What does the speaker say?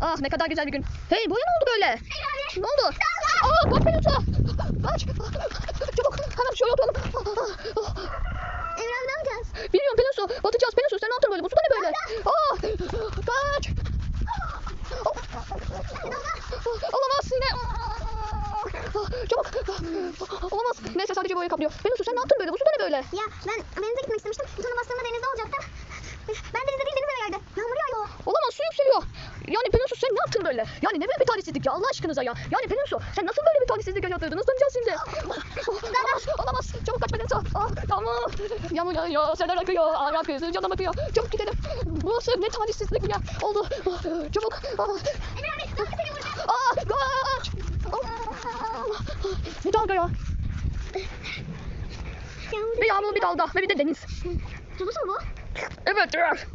Ah ne kadar güzel bir gün. Hey boya ne oldu böyle? Ne oldu? Aa kaç Pelinsu. Kaç. Çabuk hemen şöyle oturalım. Emre ne yapacağız? Bilmiyorum Pelinsu. Batacağız Pelinsu. Sen ne yaptın böyle? Bu su da ne böyle? Aa kaç. Olamaz yine. Çabuk. Olamaz. Neyse sadece boya kaplıyor. Pelinsu sen ne yaptın böyle? Bu su da ne böyle? Ya ben denize gitmek istemiştim. Sonra bastığımda denizde olacaktım. Ben denizde değil deniz yerde. Yağmur yağıyor. Olamaz su yükseliyor. Yani Pelinsu sen ne yaptın böyle? Yani ne böyle bir talihsizlik ya Allah aşkınıza ya. Yani Pelinsu sen nasıl böyle bir talihsizlik yaşattırdın? Islanacağız şimdi. olamaz, olamaz. Çabuk kaç Pelinsu. Ah, tamam. Yağmur yağıyor, seller akıyor. Arap gözü canım akıyor. Çabuk gidelim. Burası ne talihsizlik ya. Oldu. Ah, Çabuk. Ah, Emre abi nasıl seni vuracağım? ah, kaç. Ah, Ne dalga ya? Yağmur. Bir yağmur bir dalga ve bir de deniz. Camış mı bu? Evet.